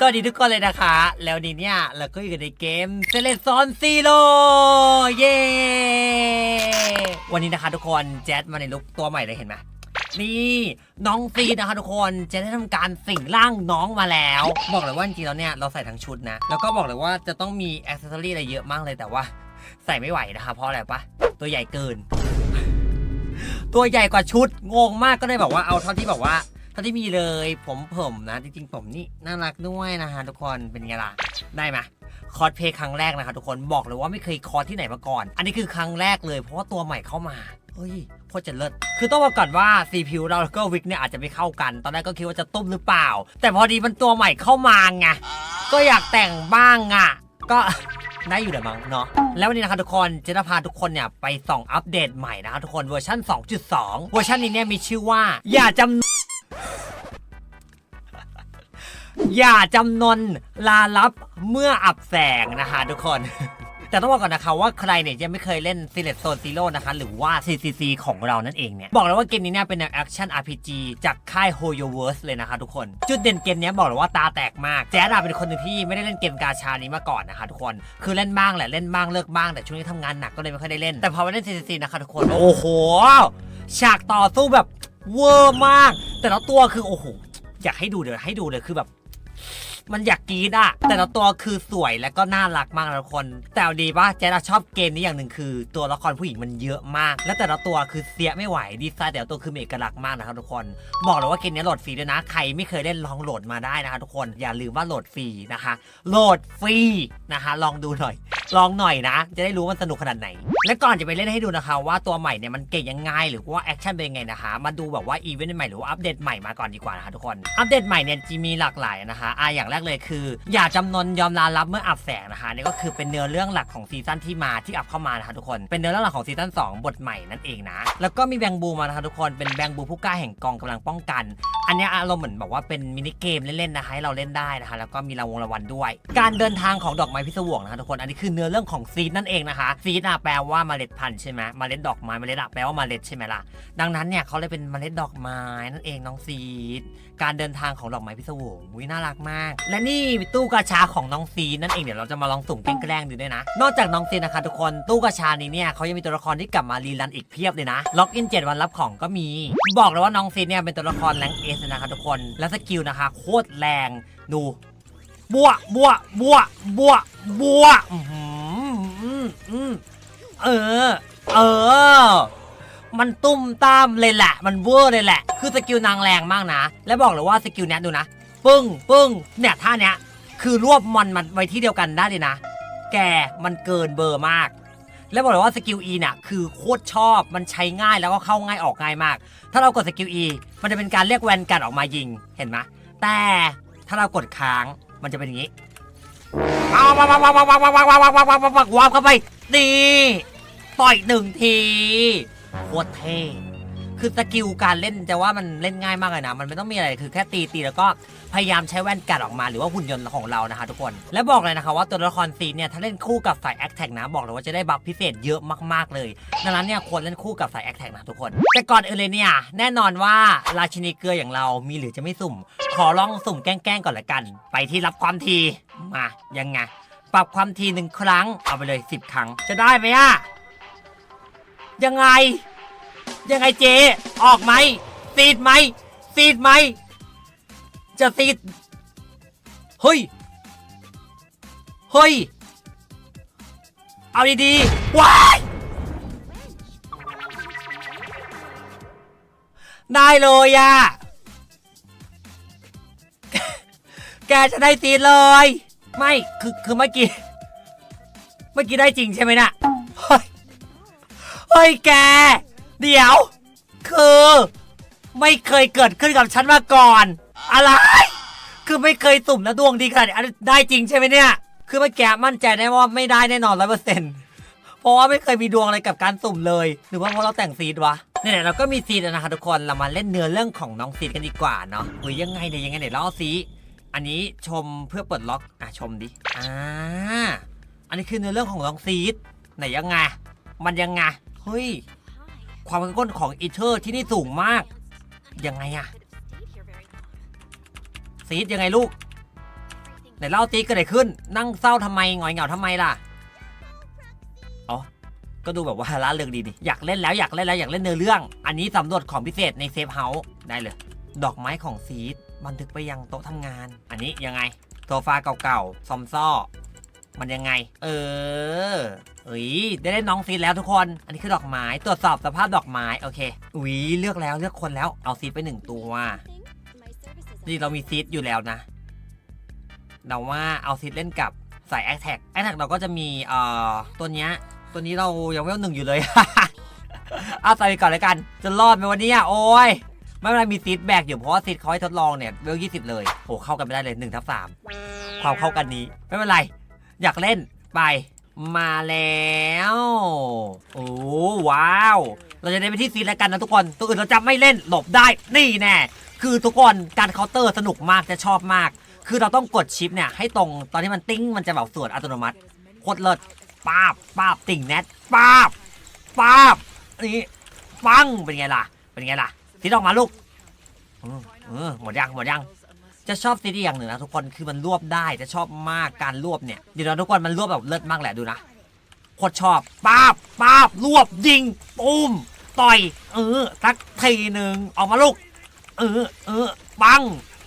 สวัสดีทุกคนเลยนะคะ แล้วนี้เนี่ย เราก็อยู่กันในเกมเซเลซอนซีโร่เย้วันนี้นะคะทุกคนแจ๊ดมาในลุคตัวใหม่เลยเห็นไหมนี่น้องซีนะคะทุกคนจะได้ทำการสิ่งร่างน้องมาแล้ว บอกเลยว่าจริงๆแล้วเนี่ยเราใส่ทั้งชุดนะ แล้วก็บอกเลยว่าจะต้องมีอ c เซสซอรี่อะไรเยอะมากเลยแต่ว่า ใส่ไม่ไหวนะคะเพราะอะไรปะตัวใหญ่เกิน ตัวใหญ่กว่าชุดงงมากก็เลยบอกว่าเอาเท่าที่แบบว่า ท่าที่มีเลยผมผมนะ จริงๆ ผมนี่น่ารักด้วยนะฮะทุกคนเป็นไงล่ะได้ไหมคอสเพลย์ครั้งแรกนะคะทุกคนบอกเลยว่าไม่เคยคอสที่ไหนมาก่อน อันนี้คือครั้งแรกเลย เพราะว่าตัวใหม่เข้ามาเฮ้ยโคตรจะเลิศ คือต้องบอกก่อนว่าสีผิวเราแล้วก็วิกเนี่ยอาจจะไม่เข้ากัน ตอนแรกก็คิดว่าจะตุ้มหรือเปล่า แต่พอดีมันตัวใหม่เข้ามาไง ก็อยากแต่งบ้างอะ ก็ได้อยู่เดี๋ยวมั้งเนาะ แล้ววันนี้นะคะทุกคนจะพาทุกคนเนี่ยไปส่องอัปเดตใหม่นะคะทุกคนเวอร์ชัน2.2 เวอร์ชันนี้เนี่ยมีชื่อว่า อย่าจำ อย่าจำนนลาลับเมื่ออับแสงนะคะทุกคน แต่ต้องบอกก่อนนะคะว่าใครเนี่ยยังไม่เคยเล่น s ิเลตโซนซีโร่นะคะหรือว่า CCC ของเรานั่นเองเนี่ย บอกเลยว่าเกมนี้เนี่ยเป็นแนวแอคชั่น RPG จากค่าย HoYoverse เลยนะคะทุกคน จุดเด่นเกมนี้บอกเลยว่าตาแตกมากแจ๊ดเป็นคนหนึ่งที่ไม่ได้เล่นเกมกาชานี้มาก่อนนะคะทุกคนคือเล่นบ้างแหละเล่นบ้างเลิกบ้างแต่ช่วงนี้ทำงานหนักก็เลยไม่ค่อยได้เล่นแต่พอมาเล่น CCC นะคะทุกคนโอ้โหฉากต่อสู้แบบเวอร์มาก แต่ละตัวคือโอ้โหอยากให้ดูเดี๋ยวให้ดูเลยคือแบบ มันอยากกรีดอะแต่ละตัวคือสวยและก็น่ารักมากนะทุกคน แต่เอาดีปะแจ๊ดอะชอบเกมนี้อย่างหนึ่งคือ ตัวละครผู้หญิงมันเยอะมาก และแต่ละตัวคือเสียไม่ไหวดีไซน์แต่ละตัวคือมีเอกลักษณ์มากนะครับทุกคนบอกเลยว่าเกมนี้โหลดฟรีด้วยนะ ใครไม่เคยเล่นลองโหลดมาได้นะคะทุกคนอย่าลืมว่าโหลดฟรีนะคะ โหลดฟรีนะคะ ลองดูหน่อย ลองหน่อยนะ จะได้รู้ว่ามันสนุกขนาดไหน และก่อนจะไปเล่นให้ดูนะคะ ว่าตัวใหม่เนี่ยมันเก่งยังไงหรือว่าแอคชั่นเป็นยังไงนะคะ มาดูแบบว่าอีเวนต์ใหม่หรือว่าอัปเดตใหม่มาก่อนดีกว่านะคะทุกคน อัปเดตใหม่เนี่ยจะมีหลากหลายนะคะอ่าอย่างแรกเลยคือ อย่าจำนนยอมลารับเมื่ออับแสงนะคะนี่ก็คือเป็นเนื้อเรื่องหลักของซีซั่นที่มาที่อัพเข้ามานะคะทุกคนเป็นเนื้อเรื่องหลักของซีซั่น2บทใหม่นั่นเองนะแล้วก็มีแบงบูมานะคะทุกคนเป็นแบงบูผู้กล้าแห่งกองกำลังป้องกัน อันนี้อารมณ์เหมือนแบบว่าเป็นมินิเกมเล่นๆนะคะให้เราเล่นได้นะคะแล้วก็มีรางวงรางวัลด้วย การเดินทางของดอกไม้พิศวงนะคะทุกคนอันนี้คือเนื้อเรื่องของซีดนั่นเองนะคะซีดอะแปลว่าเมล็ดพันธุ์ใช่ไหมเมล็ดดอกไม้เมล็ดอะแปลว่าเมล็ดใช่ไหมล่ะ ดังนั้นเนี่ยเขาเลยเป็นเมล็ดดอกไม้นั่นเองน้องซีด การเดินทางของดอกไม้พิศวงวิน่ารักมาก และนี่ตู้กระชาของน้องซีดนั่นเองเดี๋ยวเราจะมาลองสุ่มแกล้งดูด้วยนะ นอกจากน้องซีดนะคะทุกคนตู้กระชานี้เนี่ยเขายังมีตัวละครที่กลับมารีรันอีกเพียบเลยนะ ล็อกอิน7วันรับของก็มี บอกเลยว่าน้องซีดเนี่ยเป็นตัวละครแรงเอสนะคะทุกคนและสกิลนะคะโคตรแรงดูบัวบัวบัวบัวบัวอื้อหืออืมอืม เออ เออ มันตุ้มตามเลยแหละ มันเวอร์เลยแหละ คือสกิลนางแรงมากนะ และบอกเลยว่าสกิลเนี้ยดูนะ ปึ้ง ปึ้ง เนี่ยท่าเนี้ย คือรวบมันมันไว้ที่เดียวกันได้เลยนะ แก มันเกินเบอร์มาก แล้วบอกเลยว่าสกิล E น่ะคือโคตรชอบ มันใช้ง่ายแล้วก็เข้าง่ายออกง่ายมาก ถ้าเรากดสกิล E มันจะเป็นการเรียกแวนการ์ดออกมายิง เห็นไหมแต่ถ้าเรากดค้าง มันจะเป็นอย่างนี้เอาวางวางวางวางวางวางวางวางวางวางวางวางวางวางเข้าไป นี่ปล่อยหนึ่งทีโคตรเท่คือสกิลการเล่นจะว่ามันเล่นง่ายมากเลยนะ มันไม่ต้องมีอะไรคือแค่ตีตีแล้วก็พยายามใช้แว่นกัดออกมาหรือว่าหุ่นยนต์ของเรานะคะทุกคน และบอกเลยนะคะว่าตัวละครซีนเนี่ยถ้าเล่นคู่กับสายแอคแท็กนะบอกเลยว่าจะได้บัฟพิเศษเยอะมากๆเลยดังนั้นเนี่ยควรเล่นคู่กับสายแอคแท็กนะทุกคน แต่ก่อนอื่นเลยเนี่ยแน่นอนว่าราชินีเกลืออย่างเรามีหรือจะไม่สุ่ม ขอลองสุ่มแกล้งๆก่อนละกัน ไปที่รับความทีมายังไง ปรับความทีหนึ่งครั้ง เอาไปเลย 10 ครั้ง จะได้ไหมอะยังไง ยังไงเจ ออกไหมซีดไหมซีดไหม จะซีด เฮ้ย เฮ้ย เอาดีๆ ว้าย ได้เลยอะแกจะได้ซีดเลย ไม่คือคือเมื่อกี้ เมื่อกี้ได้จริงใช่ไหมนะ่ะเฮ้ยเฮ้ยแก เดี๋ยว คือ ไม่เคยเกิดขึ้นกับฉันมาก่อน อะไร คือไม่เคยสุ่มนะดวงดีขนาดนี้อันนี้ได้จริงใช่ไหมเนี่ย คือเมื่อกี้มั่นใจได้ว่าไม่ได้แน่นอนร้อยเปอร์เซ็นต์เพราะว่าไม่เคยมีดวงอะไรกับการสุ่มเลย หรือว่าเพราะเราแต่งซีดวะเนี่ยเราก็มีซีดแล้วนะคะทุกคนเรามาเล่นเนื้อเรื่องของน้องซีดกันดีกว่าเนาะเฮ้ยยังไงเนี่ยยังไงเนี่ยเล่าซี อันนี้ชมเพื่อเปิดล็อก อะชมดิ อ่า อันนี้คือเนื้อเรื่องของน้องซีดไหนยังไง มันยังไง เฮ้ย ความเข้มข้นของอีเทอร์ที่นี่สูงมาก ยังไงอะซีดยังไงลูก ไหนเล่าตีกิดอะไรขึ้น นั่งเศร้าทำไมหงอยเหงาทำไมล่ะ อ๋อ ก็ดูแบบว่าล้าเริงดีนี่อยากเล่นแล้วอยากเล่นแล้วอยากเล่นเนื้อเรื่อง อันนี้สำรวจของพิเศษในเซฟเฮาส์ได้เลย ดอกไม้ของซีด บันทึกไปยังโต๊ะทำงาน อันนี้ยังไงโซฟาเก่าๆซอมซ่อ มันยังไง เออเอ้ยได้เล่นน้องซีดแล้วทุกคน อันนี้คือดอกไม้ตรวจสอบสภาพดอกไม้โอเคอุ้ยเลือกแล้วเลือกคนแล้วเอาซีดไปหนึ่งตัวนี่เรามีซีดอยู่แล้วนะเราว่าเอาซีดเล่นกับสายแอคแท็กแอคแท็กเราก็จะมีเอ่อตัวเนี้ยตัวนี้เรายังเวลหนึ่งอยู่เลยเอาใส่ไปก่อนเลยกัน จะรอดไหมวันนี้โอ้ย ไม่เป็นไรมีซีดแบกอยู่เพราะว่าซีดเขาให้ทดลองเนี่ยเวลยี่สิบเลยโอ้เข้ากันไม่ได้เลยหนึ่งทับสามความเข้ากันนี้ไม่เป็นไร อยากเล่นไปมาแล้วโอ้ว้าว เราจะได้ไปที่ซีดแล้วกันนะทุกคนตัวอื่นเราจะไม่เล่นหลบได้นี่แน่คือทุกคนการเคาน์เตอร์สนุกมากจะชอบมาก คือเราต้องกดชิปเนี่ยให้ตรงตอนที่มันติ้งมันจะแบบสวนอัตโนมัติโคตรเลิศป้าบป้าบติ่งแนทป้าบป้าบนี่ปังเป็นไงล่ะเป็นไงล่ะ ซีดออกมาลูกเออเออหมดยังหมดยัง จะชอบซีดีอย่างหนึ่งนะทุกคนคือมันรวบได้จะชอบมากการรวบเนี่ยเดี๋ยวนะทุกคนมันรวบแบบเลิศมากแหละดูนะโคตรชอบป้าบป้าบรวบยิงปุ้มต่อยเออสักทีหนึ่งออกมาลูกเออเออปัง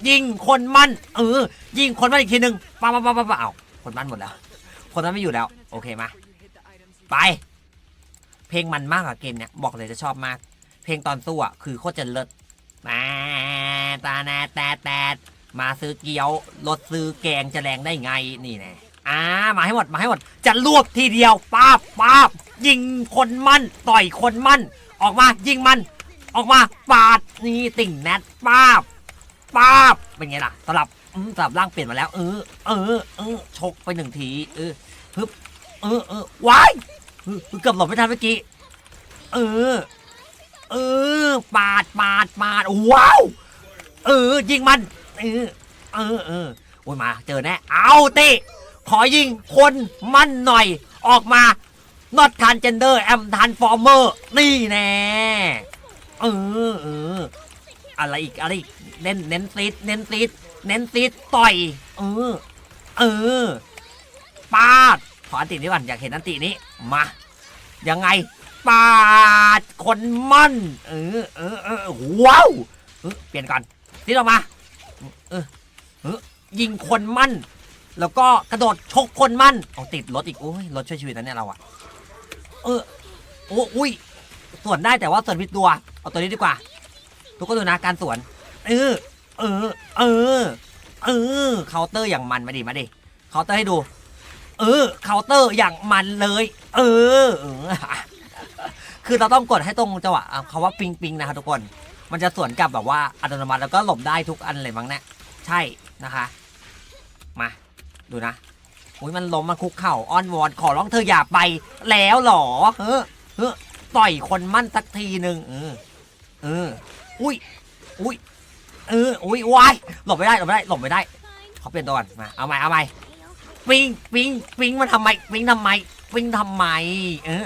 ยิงคนมันเออ ยิงคนมันอีกทีหนึ่งปังปังปังปังปังเอาคนมันหมดแล้ว คนนั้นไม่อยู่แล้ว โอเคมาไป เพลงมันมากอะเกมเนี้ยบอกเลยจะชอบมาก เพลงตอนสู้อะคือโคตรจะเลิศมาตาแนแตแตมาซื้อเกี๊ยวรถซื้อแกงจะแรงได้ไงนี่น่อ่ามาให้หมดมาให้หมดจะรวบทีเดียวป้าบป้าบยิงคนมั่นต่อยคนมั่น ออกมายิงมัน ออกมาปาดนี่ติ่งแนทป้าบป้าบเป็นไงล่ะสลับสลับร่างเปลี่ยนมาแล้ว เออเออเออชกไปหนึ่งที เออฮึบเออเออว้ายเกือบหลบไม่ทันเมื่อกี้ เออ เออ ปาดปาดปาดว้าว เออ ยิงมัน เออ เออเออโอ้ยมา เจอแน่ เอาติขอยิงคนมันหน่อย ออกมา not transgender am transformer นี่แน่ เออเออ อะไรอีก อะไรอีก เน้น เน้นซีดเน้นซีดเน้นซีดต่อย เออ เออ ปาด ขออันตินี้ก่อน อยากเห็นอันตินี้ มา ยังไง ปาดคนมั่น เออเออเออว้าวเออเปลี่ยนก่อนซีดออกมาเออเออยิงคนมั่น แล้วก็กระโดดชกคนมั่นเอาติดรถอีกโอ้ยรถช่วยชีวิตนะเนี่ยเราอะเออโอ้อุ้ยสวนได้แต่ว่าสวนผิดตัว เอาตัวนี้ดีกว่า ทุกคนดูนะการสวน เออ เออ เออ เออเคาน์เตอร์อย่างมันมาดิมาดิเคาน์เตอร์ให้ดู เออเคาน์เตอร์อย่างมันเลย เออเออ คือเราต้องกดให้ตรงจังหวะคำว่าปิงปิงนะครับทุกคน มันจะสวนกลับแบบว่าอัตโนมัติแล้วก็หลบได้ทุกอันเลยมั้งเนี่ยใช่นะคะ มาดูนะอุ้ยมันล้มมันคุกเข่าอ้อนวอนขอร้องเธออย่าไปแล้วหรอเออเออต่อยคนมั่นสักทีหนึ่งเออเอออุ้ยอุ้ยเอออุ้ยวายหลบไม่ได้หลบไม่ได้หลบไม่ได้เขาเปลี่ยนตัวก่อนมาเอาใหม่เอาใหม่ปิงปิงปิงมันทำไมปิงทำไมปิงทำไมเออ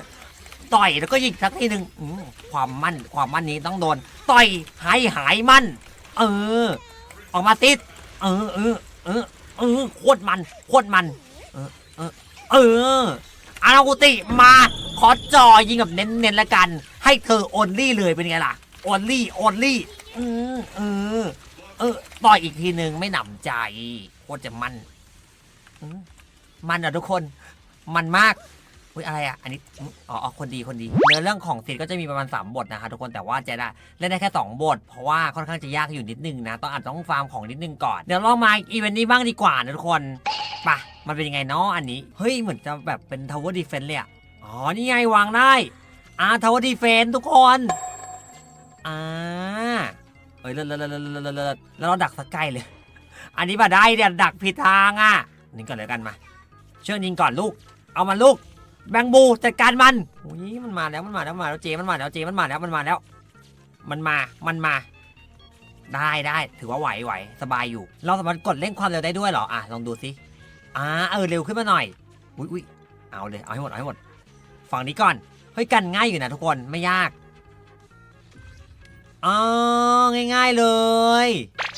ต่อยแล้วก็ยิงสักทีหนึ่งอืมความมั่นความมั่นนี้ต้องโดน ต่อยหายหายมั่น เออ ออกมาติด เออเออเออเออโคตรมันโคตรมัน เออเออเอออานากุติมาขอจอยิงแบบเน้นๆแล้วกัน ให้เธอโอนลี่เลยเป็นไงล่ะโอนลี่โอนลี่อืมเออ เออต่อยอีกทีหนึ่งไม่หนำใจโคตรจะมันมมันอะทุกคน มันมาก อุ้ยอะไรอะ อันนี้อ๋อออคนดีคนดี เนื้อเรื่องของซีนก็จะมีประมาณ 3 บทนะคะทุกคนแต่ว่าเจได้เล่นได้แค่ 2 บท เพราะว่าค่อนข้างจะยากอยู่นิดนึงนะ ต้องอาจต้องฟาร์มของนิดนึงก่อน เดี๋ยวลองมาอีเวนต์นี้บ้างดีกว่านะทุกคนปะมันเป็นยังไงเนาะอันนี้ เฮ้ย เหมือนจะแบบเป็นทาวเวอร์ดีเฟนเลยอะ อ๋อ นี่ไงวางได้อ่าทาวเวอร์ดีเฟนทุกคนอ่าเอ้ยเลิศเลิศเลิศเลิศเลิศเลิศแล้วเราดักสกใกล้เลย อันนี้มาได้เดี๋ยวดักผิดทางอะนี่ก่อนเลยกันมา เชื่องยิงก่อนลูก เอามันลูก แบงบูจัดการมันอุ้ยมันมาแล้วมันมาแล้วมันมาแล้วเจมันมาแล้วเจมันมาแล้วมันมาแล้ว มันมา มันมา ได้ได้ถือว่าไหวไหวสบายอยู่ เราสามารถกดเร่งความเร็วได้ด้วยเหรออะลองดูสิอ่าเออเร็วขึ้นมาหน่อยอุ้ยอุ้ยเอาเลยเอาให้หมดเอาให้หมดฝั่งนี้ก่อนเฮ้ยกันง่ายอยู่นะทุกคนไม่ยากอ๋อง่าย ๆเลย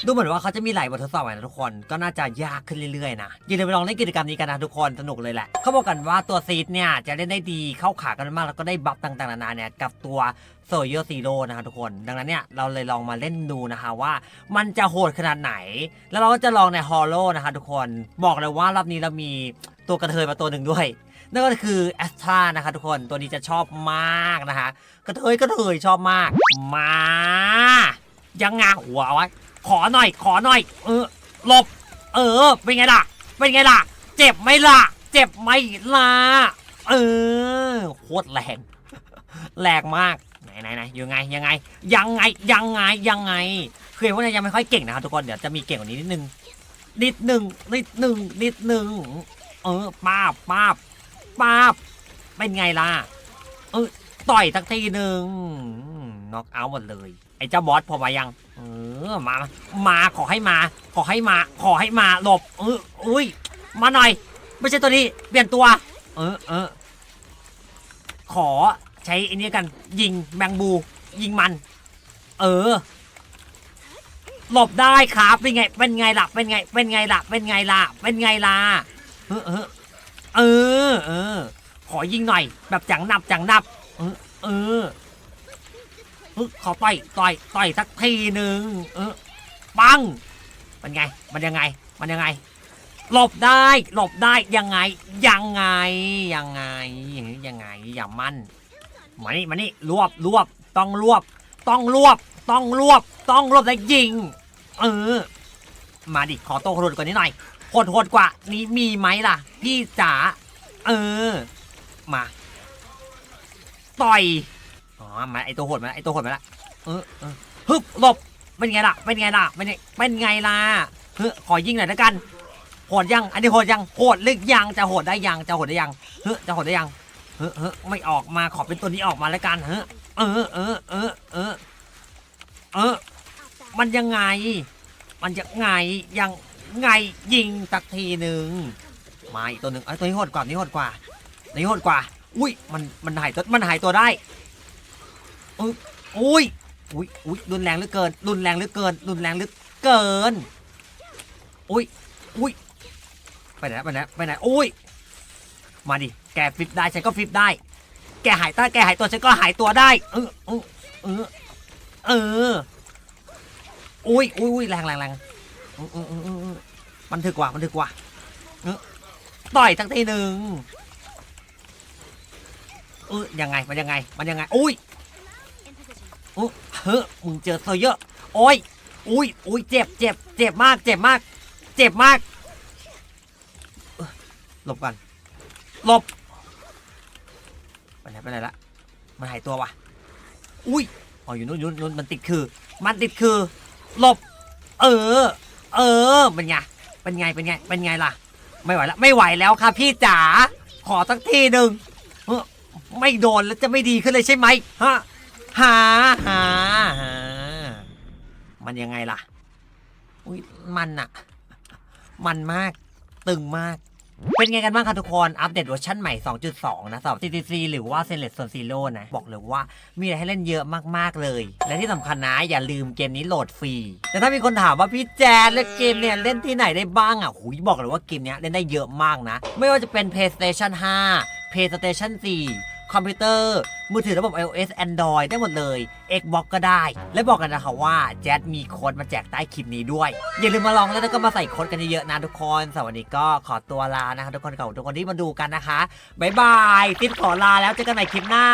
ดูเหมือนว่าเขาจะมีหลายบททดสอบไว้นะทุกคน ก็น่าจะยากขึ้นเรื่อยๆนะอย่าลืมไปลองเล่นกิจกรรมนี้กันนะทุกคน สนุกเลยแหละ เขาบอกกันว่าตัวซีดเนี่ยจะเล่นได้ดีเข้าขากันมากแล้วก็ได้บัฟต่างๆนานาเนี่ยกับตัวโซโยซีโร่นะคะทุกคน ดังนั้นเนี่ยเราเลยลองมาเล่นดูนะคะว่ามันจะโหดขนาดไหน แล้วเราก็จะลองในฮอลโลนะคะทุกคนบอกเลยว่ารอบนี้เรามีตัวกระเทยมาตัวหนึ่งด้วยนั่นก็คือแอสตรานะคะทุกคนตัวนี้จะชอบมากนะคะกระเทยกระเทยชอบมาก มา ยังไงหัวเอาไว้ ขอหน่อย ขอหน่อย เออหลบ เออ เป็นไงล่ะ เป็นไงล่ะ เจ็บไหมล่ะ เจ็บไหมล่ะ เออ โคตรแรง แรงมาก ไหนไหนไหนยังไง ยังไง ยังไง ยังไง ยังไง คือพวกนี้ยังไม่ค่อยเก่งนะครับทุกคน เดี๋ยวจะมีเก่งกว่านี้นิดนึง นิดหนึ่งนิดหนึ่งนิดหนึ่งเออป้าบป้าบป้าบเป็นไงล่ะ เออ ต่อยสักทีหนึ่ง น็อกเอาท์หมดเลย ไอ้เจ้าบอสพอมายัง เออมา มาขอให้มา ขอให้มา ขอให้มาหลบเอออุ้ย มาหน่อย ไม่ใช่ตัวนี้ เปลี่ยนตัว เออเออขอใช้อันนี้กันยิงแมงบู ยิงมัน เออ หลบได้ครับเป็นไง เป็นไงล่ะ เป็นไง เป็นไงล่ะ เป็นไงล่ะ เป็นไงล่ะ เออเออเออเออขอยิงหน่อย แบบจังนับจังนับ เออ เออ ขอต่อยต่อยต่อยสักทีหนึ่งเออปังมันไง มันยังไง มันยังไง หลบได้หลบได้ยังไง ยังไงยังไงยังไงอย่ามั่นมานี่มานี่รวบรวบต้องรวบ ต้องรวบ ต้องรวบ ต้องรวบแล้วยิง เออ มาดิขอโตโหดกว่านี้หน่อยโหดโหดกว่า นี้มีไหมล่ะ พี่จ๋าเออ มา ต่อย อ๋อมาไอตัวโหดมาไอตัวโหดมาละเออเออฮึบหลบเป็นไงล่ะเป็นไงล่ะเป็นไงเป็นไงล่ะเฮ้ยขอยิงหน่อยล้วกันโหดยังอันนี้โหดยังโหดหรือยังจะโหดได้ยังจะโหดได้ยังเฮ้ยจะโหดได้ยังเฮ้ยเฮ้ยไม่ออกมาขอเป็นตัวนี้ออกมาล้วกันเฮ้ยเออเออเออเออเออมันยังไง มันยังไงยังไงยิงสักทีหนึ่งมาอีกตัวหนึ่งไอ้ตัวนี้โหดกว่าตัวนี้โหดกว่าตัวนี้โหดกว่า อุ้ยมันมันหายตัวมันหายตัวได้ อยอุ้ยอุ้ยอุ้ยรุนแรงเหลือเกิน รุนแรงเหลือเกิน รุนแรงเหลือเกิน อุ้ยอุ้ยไปไหนไปไหนไปไหนอุ้ยมาดิ แกฟิปได้ฉันก็ฟิปได้ แกหายตัวแกหายตัวฉันก็หายตัวได้ เออเออเออเอออุ้ยอุ้ยอุ้ยแรงแรงแรงมันถึกกว่ามันถึกกว่าต่อยสักทีหนึ่งเออยังไงมันยังไง มันยังไง อุ้ย อเฮ้อมึงเจอโซเยอะโอ้ยอุ้ยอุ้ยเจ็บเจ็บเจ็บมาก เจ็บมาก เจ็บมากหลบกันหลบไปไหนไปไหนละมันหายตัววะอุ้ยอ๋ออยู่นู่นอยู่นู่นมันติดคือ มันติดคือหลบ เออ เออเป็นไงเป็นไงเป็นไงเป็นไงล่ะ ไม่ไหวแล้วไม่ไหวแล้วครับพี่จ๋าขอสักทีหนึ่งไม่โดนแล้วจะไม่ดีขึ้นเลยใช่ไหมฮะ หาหาหามันยังไงล่ะ อุ้ยมันอะมันมากตึงมาก เป็นไงกันบ้างคะทุกคน อัปเดตเวอร์ชันใหม่ 2.2 นะสำหรับ CTC หรือว่า s e n l e s Zone Zero นะ บอกเลยว่ามีอะไรให้เล่นเยอะมาก ๆ เลย และที่สำคัญนะ อย่าลืมเกมนี้โหลดฟรี แต่ถ้ามีคนถามว่าพี่แจ๊ดเล่นเกมเนี่ย เล่นที่ไหนได้บ้างอะหุยบอกเลยว่าเกมเนี้ยเล่นได้เยอะมากนะ ไม่ว่าจะเป็น PlayStation 5 PlayStation 4 คอมพิวเตอร์ มือถือระบบ iOS Android ได้หมดเลย Xbox ก็ได้ และบอกกันนะคะว่าแจ๊ดมีโค้ดมาแจกใต้คลิปนี้ด้วย อย่าลืมมาลองแล้วก็มาใส่โค้ดกันเยอะๆนะทุกคนสวัสดีก็ขอตัวลานะคะทุกคนกับทุกคนที่มาดูกันนะคะบ๊ายบายติ๊บขอลาแล้วเจอกันใหม่คลิปหน้า